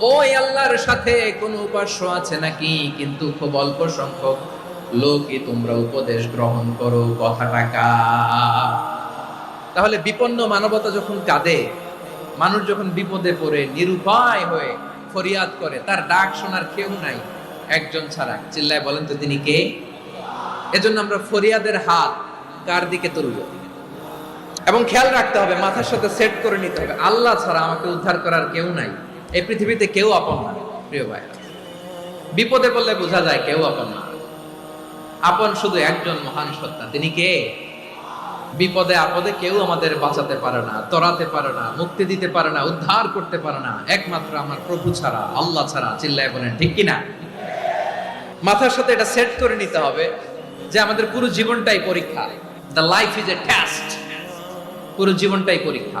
ওই আল্লাহর সাথে কোন উপাস্য আছে নাকি? কিন্তু খুব অল্প সংখ্যক লোকই তোমরা উপদেশ গ্রহণ করো কথাটা তাহলে বিপন্ন মানবতা যখন কাঁদে, মানুষ যখন বিপদে পড়ে, নিরুপায় হয়ে ফরিয়াদ করে, তার ডাক শোনার কেউ নাই, একজন ছাড়া। চিল্লায় বলেন তো তিনি কে? এজন্য আমরা ফরিয়াদের হাত কার দিকে তুলব? এবং খেয়াল রাখতে হবে, মাথার সাথে সেট করে নিতে হবে। আল্লাহ ছাড়া আমাকে উদ্ধার করার কেউ নাই। এই পৃথিবীতে কেউ আপন না, প্রিয় ভাই বিপদে পড়লে বোঝা যায় কেউ আপন না। আপন শুধু একজন মহান সত্তা, তিনি কে? বিপদে আপদে কেউ আমাদের বাঁচাতে পারে না, তরাতে পারে না, মুক্তি দিতে পারে না, উদ্ধার করতে পারে না। একমাত্র আমার প্রভু ছাড়া, আল্লাহ ছাড়া, চিল্লায় বলেন, ঠিক কিনা মাথার সাথে এটা সেট করে নিতে হবে যে আমাদের পুরো জীবনটাই পরীক্ষা। The life is a test পুরো জীবনটাই পরীক্ষা।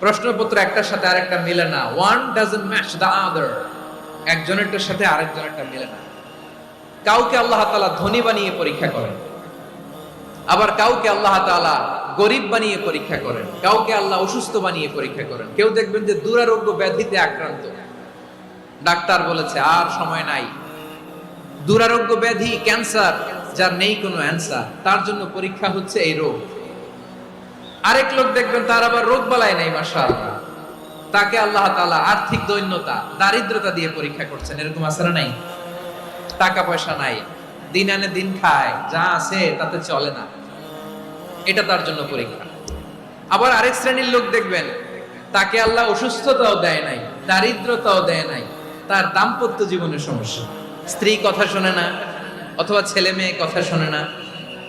প্রশ্নপত্র একটার সাথে আরেকটা মিলে না। One doesn't match the other একজনেরটার সাথে আরেকজনেরটা মিলে না। কাউকে আল্লাহ তাআলা ধনী বানিয়ে পরীক্ষা করেন। আবার কাউকে আল্লাহ তাআলা গরিব বানিয়ে পরীক্ষা করেন। কাউকে আল্লাহ অসুস্থ বানিয়ে পরীক্ষা করেন। কেউ দেখবেন যে দুরারোগ্য ব্যাধিতে আক্রান্ত। ডাক্তার বলেছে, আর সময় নাই। দুরারোগ্য ব্যাধি, ক্যান্সার, যার নেই কোনো অ্যান্সার। তার জন্য পরীক্ষা হচ্ছে এই রোগ। আরেক লোক দেখবেন তার আবার রোগ বালাই নাই মাসা তাকে আল্লাহ তাআলা আর্থিক দৈন্যতা, দারিদ্রতা দিয়ে পরীক্ষা করছেন। এরকম আছে না নাই? টাকা পয়সা নাই। দিন আনে দিন খায়, যা আছে তাতে চলে না। এটা তার জন্য পরীক্ষা। আবার আরেক শ্রেণির লোক দেখবেন, তাকে আল্লাহ অসুস্থতাও দেয় নাই, দারিদ্রতাও দেয় নাই। তার দাম্পত্য জীবনের সমস্যা। স্ত্রী কথা শোনে না, অথবা ছেলে মেয়ে কথা শোনে না।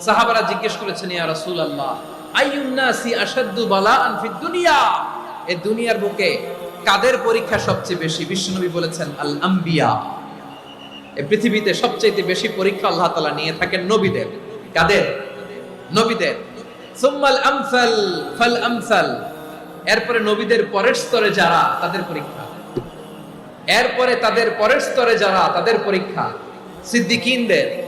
সাহাবারা জিজ্ঞেস করেছেন, ইয়া রাসূলুল্লাহ, আইয়ুন্নাসি আশাদ্দু বালাআন ফিদ দুনিয়া? এই দুনিয়ার বুকে কাদের পরীক্ষা সবচেয়ে বেশি? বিশ্বনবী বলেছেন আল আম্বিয়া এই পৃথিবীতে সবচেয়ে বেশি পরীক্ষা আল্লাহ তাআলা নিয়ে থাকেন নবীদের। কাদের? নবীদের। সুম্মাল আমসাল ফাল আমসাল এরপরে নবীদের পরের স্তরে যারা, তাদের পরীক্ষা। এরপরে তাদের পরের স্তরে যারা, তাদের পরীক্ষা। সিদ্দিকিনদের।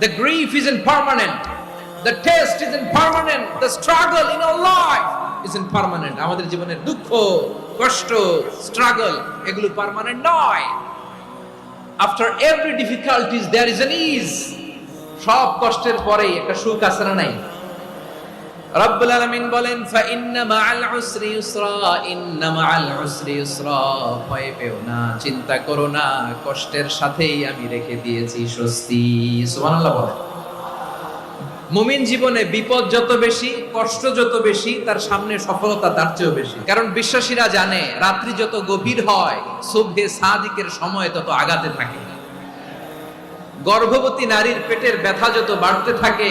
The grief isn't permanent. The test isn't permanent. The struggle in our life isn't permanent. আমাদের জীবনের দুঃখ কষ্ট স্ট্রাগল এগুলো পার্মানেন্ট নয় after every difficulties there is an ease সব কষ্টের পরেই একটা সুখ আছে না নাই রব্বুল আলামিন বলেন ফা ইন্না মাআল উসরি ইউসরা ইন্না মাআল উসরি ইউসরা। ভয় পেও না, চিন্তা করো না, কষ্টের সাথেই আমি রেখে দিয়েছি স্বস্তি। সুবহানাল্লাহ বলেন। মুমিন জীবনে বিপদ যত বেশি, কষ্ট যত বেশি, তার সামনে সফলতা তার চেয়েও বেশি। কারণ বিশ্বাসীরা জানে, রাত্রি যত গভীর হয়, সুবহে সাদিকের সময় তত আগাতে থাকে। গর্ভবতী নারীর পেটের ব্যথা যত বাড়তে থাকে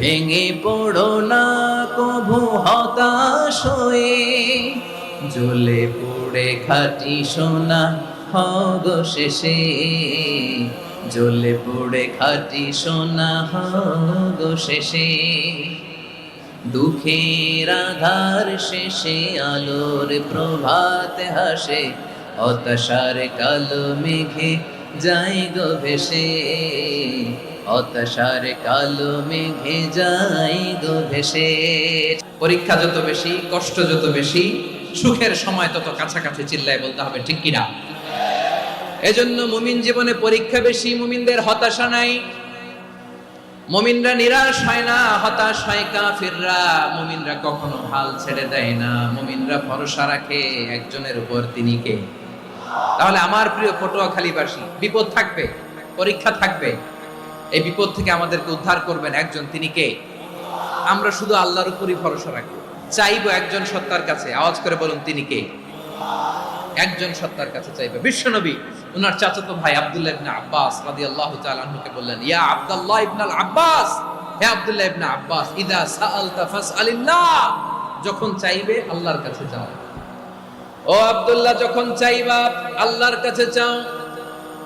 ভেঙে পড়ো না কভু হতাশ হয়ে। জ্বলে পড়ে খাটি সোনা, হগ শেষে। জ্বলে পড়ে খাটি সোনা, হগ শেষে। দুঃখের আধার শেষে আলোর প্রভাত হাসে, হতাশার কালো মেঘে যাই গো ভেসে। হতাশার কালো মেঘে যাই গো ভেসে। পরীক্ষা যত বেশি, কষ্ট যত বেশি, সুখের সময় তত কাছাকাছি চিল্লায় বলতে হবে, ঠিক কিনা? এজন্য মুমিন জীবনে পরীক্ষা বেশি, মুমিনদের হতাশা নাই। মুমিনরা নিরাশ হয় না, হতাশ হয় কাফিররা। মুমিনরা কখনো হাল ছেড়ে দেয় না, মুমিনরা ভরসা রাখে একজনের উপর তিনি কে? তাহলে আমার প্রিয় পটুয়াখালীবাসী, বিপদ থাকবে, পরীক্ষা থাকবে। এই বিপদ থেকে আমাদেরকে উদ্ধার করবেন একজন, তিনি কে? আমরা শুধু আল্লাহর উপরই ভরসা রাখি চাইব একজন সত্তার কাছে। আওয়াজ করে বলুন, তিনি কে? একজন সত্তার কাছে চাইবে। বিশ্বনবী ওনার চাচাতো ভাই আব্দুল্লাহ ইবনে আব্বাস রাদিয়াল্লাহু তাআলা আনহুকে বললেন, ইয়া আব্দুল্লাহ ইবনে আব্বাস, হে আব্দুল্লাহ ইবনে আব্বাস, ইদা সাআলতা ফাসআলিল্লাহ। যখন চাইবে আল্লাহর কাছে যাও। ও আব্দুল্লাহ, যখন চাইবা আল্লাহর কাছে চাও ওয়া ইদা ইসতাআনতা ফাস্তাইন বিল্লাহ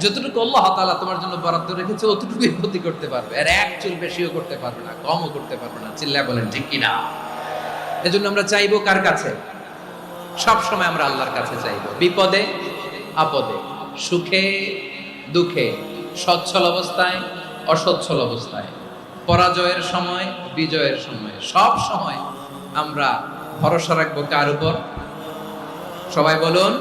যতটুকু আল্লাহ তাআলা তোমার জন্য বরাদ্দ রেখেছে, অতটুকুই ক্ষতি করতে পারবে। আর এক চুল বেশিও করতে পারবে না, কমও করতে পারবে না। চিল্লা বলেন, ঠিক কিনা? এজন্য আমরা চাইব কার কাছে? সব সময় আমরা আল্লাহর কাছে চাইব। বিপদে, আপদে, সুখে, দুঃখে, সচ্ছল অবস্থায়, অসচ্ছল অবস্থায়, পরাজয়ের সময়, বিজয়ের সময়, সব সময় আমরা ভরসা রাখব কার উপর? সবাই বলুন